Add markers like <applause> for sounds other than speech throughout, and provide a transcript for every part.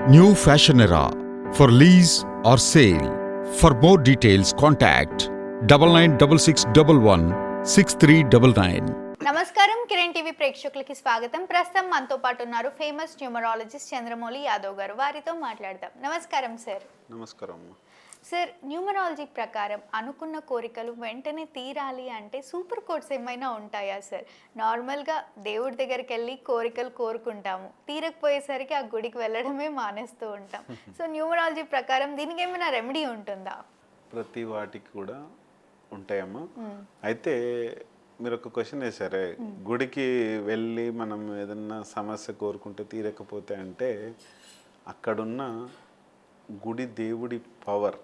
New fashion era for lease or sale for more details contact double nine double six double one six three double nine నమస్కారం. Kiran TV ప్రేక్షకులకి స్వాగతం. ప్రస్తుతం మనతో పాటు ఉన్నారు famous numerologist Chandramouli Yadav గారు. వారితో మాట్లాడదాం. నమస్కారం సార్. నమస్కారం సార్ న్యూమరాలజీ ప్రకారం అనుకున్న కోరికలు వెంటనే తీరాలి అంటే సూపర్ కోడ్స్ ఏమైనా ఉంటాయా సార్? నార్మల్గా దేవుడి దగ్గరికి వెళ్ళి కోరికలు కోరుకుంటాము. తీరకపోయేసరికి ఆ గుడికి వెళ్ళడమే మానేస్తూ ఉంటాం. <laughs> సో న్యూమరాలజీ ప్రకారం దీనికి ఏమైనా రెమెడీ ఉంటుందా? ప్రతి వాటికి కూడా ఉంటాయమ్మా. అయితే మీరు ఒక క్వశ్చన్ వేసారే గుడికి వెళ్ళి మనం ఏదన్నా సమస్య కోరుకుంటే తీరకపోతే అంటే అక్కడున్న గుడి దేవుడి పవర్.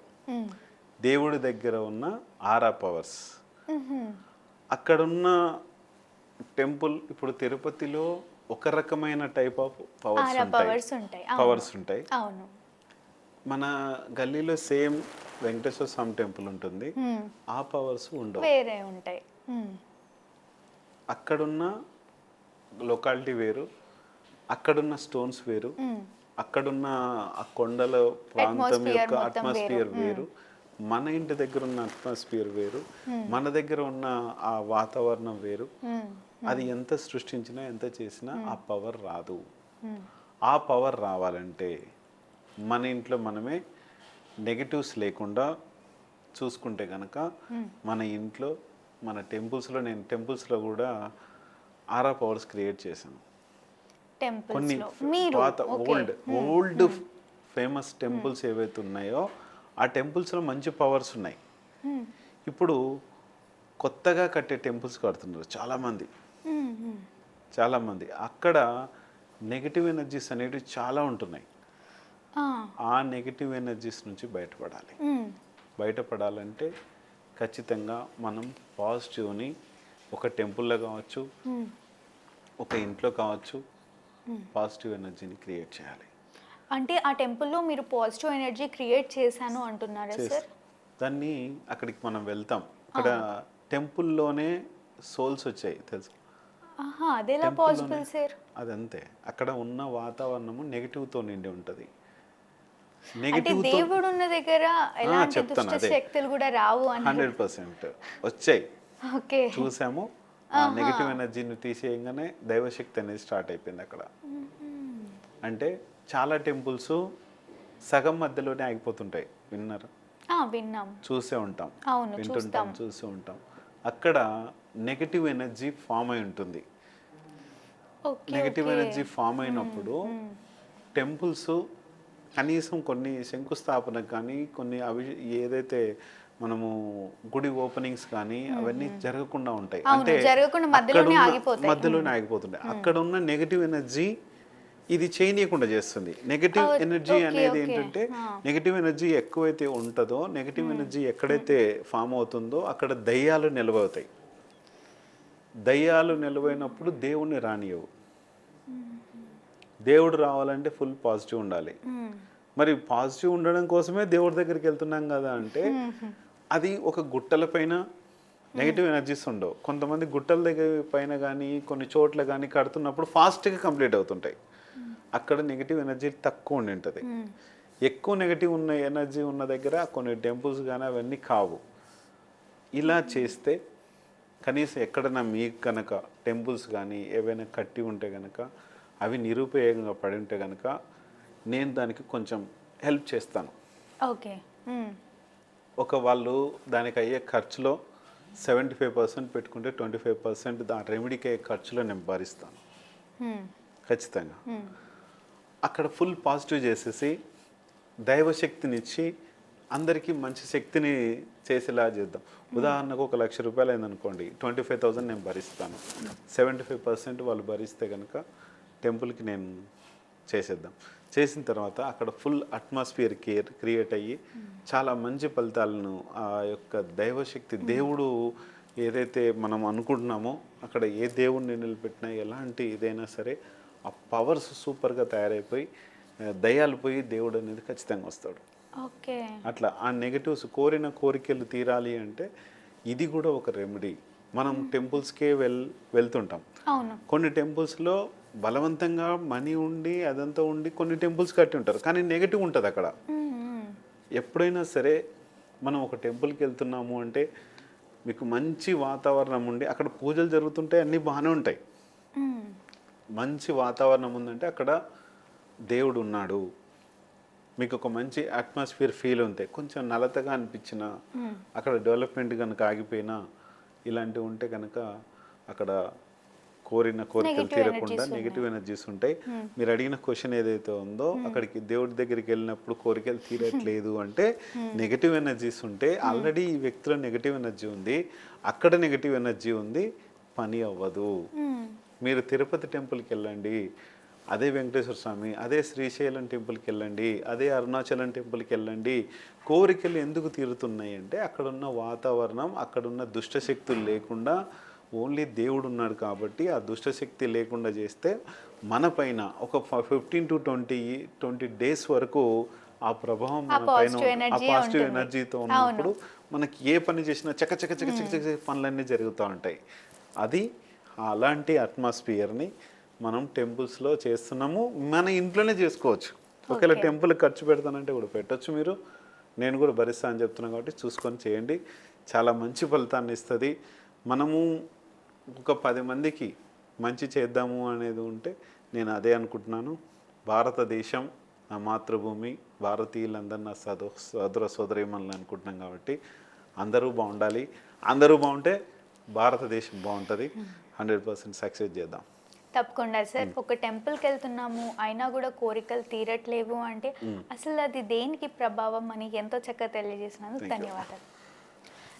దేవుడి దగ్గర ఉన్న ఆరా పవర్స్. అక్కడున్న టెంపుల్ ఇప్పుడు తిరుపతిలో ఒక రకమైన టైప్ ఆఫ్ పవర్స్ ఉంటాయి. పవర్స్ ఉంటాయి. అవును. మన గల్లీలో సేమ్ వెంకటేశ్వర స్వామి టెంపుల్ ఉంటుంది. ఆ పవర్స్ ఉండవు. వేరే ఉంటాయి. అక్కడున్న లొకాలిటీ వేరు. అక్కడున్న స్టోన్స్ వేరు. అక్కడున్న ఆ కొండల ప్రాంతం యొక్క అట్మాస్ఫియర్ వేరు. మన ఇంటి దగ్గర ఉన్న అట్మాస్ఫియర్ వేరు మన దగ్గర ఉన్న ఆ వాతావరణం వేరు. మ్మ్. అది ఎంత సృష్టించినా ఎంత చేసినా ఆ పవర్ రాదు. ఆ పవర్ రావాలంటే మన ఇంట్లో మనమే నెగటివ్స్ లేకుండా చూసుకుంటే కనుక మన ఇంట్లో మన టెంపుల్స్లో నేను టెంపుల్స్లో కూడా ఆరా పవర్స్ క్రియేట్ చేశాను. కొన్ని పాత ఓల్డ్ ఓల్డ్ ఫేమస్ టెంపుల్స్ ఏవైతే ఉన్నాయో ఆ టెంపుల్స్లో మంచి పవర్స్ ఉన్నాయి మ్మ్. ఇప్పుడు కొత్తగా కట్టే టెంపుల్స్ కడుతున్నారు చాలామంది మ్మ్. మ్మ్. చాలామంది అక్కడ నెగిటివ్ ఎనర్జీస్ అనేవి చాలా ఉంటున్నాయి ఆ. నెగిటివ్ ఎనర్జీస్ నుంచి బయటపడాలి. బయటపడాలంటే ఖచ్చితంగా మనం పాజిటివ్ని ఒక టెంపుల్లో కావచ్చు. ఒక ఇంట్లో కావచ్చు పాజిటివ్ ఎనర్జీని క్రియేట్ చేయాలి. అంటే ఆ టెంపుల్లో మీరు పాజిటివ్ ఎనర్జీ క్రియేట్ చేశాను అంటున్నారా సార్? దాన్ని అక్కడికి మనం వెళ్తాం. అక్కడ టెంపుల్లోనే సోల్స్ వచ్చాయి తెలుసు? అదెలా పాసిబుల్ సార్? అదంతే. అక్కడ ఉన్న వాతావరణము నెగిటివ్తో నిండి ఉంటుంది. అంటే నెగిటివ్తో దేవుడు ఉన్న దగ్గర ఎలాంటి దుష్ట. శక్తులు కూడా రావు హండ్రెడ్ పర్సెంట్ వచ్చాయి. ఓకే. చూసాము. నెగిటివ్ ఎనర్జీని తీసేయంగానే దైవశక్తి అనేది స్టార్ట్ అయిపోయింది అక్కడ. అంటే చాలా టెంపుల్స్ సగం మధ్యలోనే ఆగిపోతుంటాయి. విన్నారు? విన్నాం. చూసే ఉంటాం. వింటుంటాం చూసే ఉంటాం. అక్కడ నెగిటివ్ ఎనర్జీ ఫామ్ అయి ఉంటుంది. నెగిటివ్ ఎనర్జీ ఫామ్ అయినప్పుడు టెంపుల్స్ కనీసం కొన్ని శంకుస్థాపన కానీ కొన్ని అవి ఏదైతే మనము గుడి ఓపెనింగ్స్ కానీ అవన్నీ జరగకుండా ఉంటాయి. అవును, జరగకుండా మధ్యలోనే అక్కడున్న- ఆగిపోతాయి. మధ్యలోనే ఆగిపోతుంటాయి. అక్కడ ఉన్న నెగిటివ్ ఎనర్జీ ఇది చేయనీయకుండా చేస్తుంది. నెగిటివ్ ఎనర్జీ అనేది. ఏంటంటే. నెగిటివ్ ఎనర్జీ ఎక్కువైతే ఉంటుందో నెగిటివ్ ఎనర్జీ ఎక్కడైతే ఫామ్ అవుతుందో అక్కడ దయ్యాలు నిలవవుతాయి దయ్యాలు నిలవైనప్పుడు దేవుణ్ణి రానియవు దేవుడు రావాలంటే ఫుల్ పాజిటివ్ ఉండాలి. మరి పాజిటివ్ ఉండడం కోసమే దేవుడి దగ్గరికి వెళ్తున్నాం కదా అంటే అది ఒక గుట్టల పైన నెగిటివ్ ఎనర్జీస్ ఉండవు. కొంతమంది గుట్టల దగ్గర పైన కానీ కొన్ని చోట్ల కానీ కడుతున్నప్పుడు ఫాస్ట్గా కంప్లీట్ అవుతుంటాయి. అక్కడ నెగిటివ్ ఎనర్జీ తక్కువ ఉండి ఉంటుంది. ఎక్కువ నెగిటివ్ ఉన్న ఎనర్జీ ఉన్న దగ్గర కొన్ని టెంపుల్స్ కానీ అవన్నీ కావు. ఇలా చేస్తే కనీసం ఎక్కడైనా మీకు కనుక టెంపుల్స్ కానీ ఏవైనా కట్టి ఉంటే కనుక అవి నిరుపయోగంగా పడి ఉంటే కనుక నేను దానికి కొంచెం హెల్ప్ చేస్తాను. Okay hmm. ఒక వాళ్ళు దానికి అయ్యే ఖర్చులో సెవెంటీ ఫైవ్ పర్సెంట్ పెట్టుకుంటే ట్వంటీ ఫైవ్ పర్సెంట్ దాని రెమెడీకి అయ్యే ఖర్చులో నేను భరిస్తాను. ఖచ్చితంగా. అక్కడ ఫుల్ పాజిటివ్ చేసేసి దైవశక్తినిచ్చి అందరికీ మంచి శక్తిని చేసేలా చేద్దాం. ఉదాహరణకు ఒక లక్ష రూపాయలు అయిందనుకోండి ట్వంటీ ఫైవ్ థౌసండ్ నేను భరిస్తాను. సెవెంటీ ఫైవ్ పర్సెంట్ వాళ్ళు భరిస్తే కనుక టెంపుల్కి నేను చేసేద్దాం. చేసిన తర్వాత అక్కడ ఫుల్ అట్మాస్ఫియర్ కేర్ క్రియేట్ అయ్యి చాలా మంచి ఫలితాలను ఆ యొక్క దైవశక్తి దేవుడు ఏదైతే మనం అనుకుంటున్నామో అక్కడ ఏ దేవుడిని నిలబెట్టినా ఎలాంటి ఇదైనా సరే ఆ పవర్స్ సూపర్గా తయారైపోయి ఆ, దయ్యాలు పోయి దేవుడు అనేది ఖచ్చితంగా వస్తాడు. ఓకే. అట్లా ఆ నెగటివ్స్ కోరిన కోరికలు తీరాలి అంటే ఇది కూడా ఒక రెమెడీ. మనం టెంపుల్స్కే వెల్ వెళ్తుంటాం. అవును. కొన్ని టెంపుల్స్లో బలవంతంగా మనీ ఉండి అదంతా ఉండి కొన్ని టెంపుల్స్ కట్టి ఉంటారు. కానీ నెగిటివ్ ఉంటుంది అక్కడ. ఎప్పుడైనా సరే మనం ఒక టెంపుల్కి వెళ్తున్నాము అంటే మీకు మంచి వాతావరణం ఉండి అక్కడ పూజలు జరుగుతుంటే అన్నీ బాగానే ఉంటాయి. మంచి వాతావరణం ఉందంటే అక్కడ దేవుడు ఉన్నాడు. మీకు ఒక మంచి అట్మాస్ఫియర్ ఫీల్ ఉంది కొంచెం నలతగా అనిపించిన అక్కడ డెవలప్మెంట్ కనుక ఆగిపోయినా ఇలాంటివి ఉంటే కనుక అక్కడ కోరిన కోరికలు తీరకుండా నెగిటివ్ ఎనర్జీస్ ఉంటాయి. మీరు అడిగిన క్వశ్చన్ ఏదైతే ఉందో అక్కడికి దేవుడి దగ్గరికి వెళ్ళినప్పుడు కోరికలు తీరట్లేదు <laughs> అంటే నెగిటివ్ ఎనర్జీస్ ఉంటే ఆల్రెడీ ఈ వ్యక్తిలో నెగిటివ్ ఎనర్జీ ఉంది. అక్కడ నెగిటివ్ ఎనర్జీ ఉంది. పని అవ్వదు. మీరు తిరుపతి టెంపుల్కి వెళ్ళండి. అదే వెంకటేశ్వర స్వామి అదే శ్రీశైలం టెంపుల్కి వెళ్ళండి. అదే అరుణాచలం టెంపుల్కి వెళ్ళండి. కోరికలు ఎందుకు తీరుతున్నాయి అంటే అక్కడున్న వాతావరణం అక్కడున్న దుష్టశక్తులు లేకుండా ఓన్లీ దేవుడు ఉన్నాడు కాబట్టి ఆ దుష్టశక్తి లేకుండా చేస్తే మన పైన ఒక fifteen to twenty twenty days వరకు ఆ ప్రభావం మన పైన ఆ పాజిటివ్. ఎనర్జీతో ఉన్నప్పుడు మనకి ఏ పని చేసినా చక చక చక చక చక పనులన్నీ జరుగుతూ ఉంటాయి. అది అలాంటి అట్మాస్ఫియర్ని మనం టెంపుల్స్లో చేస్తున్నాము. మన ఇంట్లోనే చేసుకోవచ్చు. ఒకవేళ టెంపుల్ ఖర్చు పెడతానంటే కూడా పెట్టొచ్చు మీరు. నేను కూడా భరిస్తా అని చెప్తున్నాను కాబట్టి చూసుకొని చేయండి. చాలా మంచి ఫలితాన్ని ఇస్తుంది. మనము ఒక పది మందికి మంచి చేద్దాము అనేది ఉంటే నేను అదే అనుకుంటున్నాను. భారతదేశం నా మాతృభూమి భారతీయులందరూ నా సదో సోదర సోదరీమణులు అనుకుంటున్నాం కాబట్టి అందరూ బాగుండాలి. అందరూ బాగుంటే భారతదేశం బాగుంటుంది. హండ్రెడ్ పర్సెంట్ సక్సెస్ చేద్దాం. తప్పకుండా సార్. ఒక టెంపుల్కి వెళ్తున్నాము అయినా కూడా కోరికలు తీరట్లేవు అంటే అసలు అది దేనికి ప్రభావం అని ఎంతో చక్కగా తెలియజేసినందుకు ధన్యవాదాలు.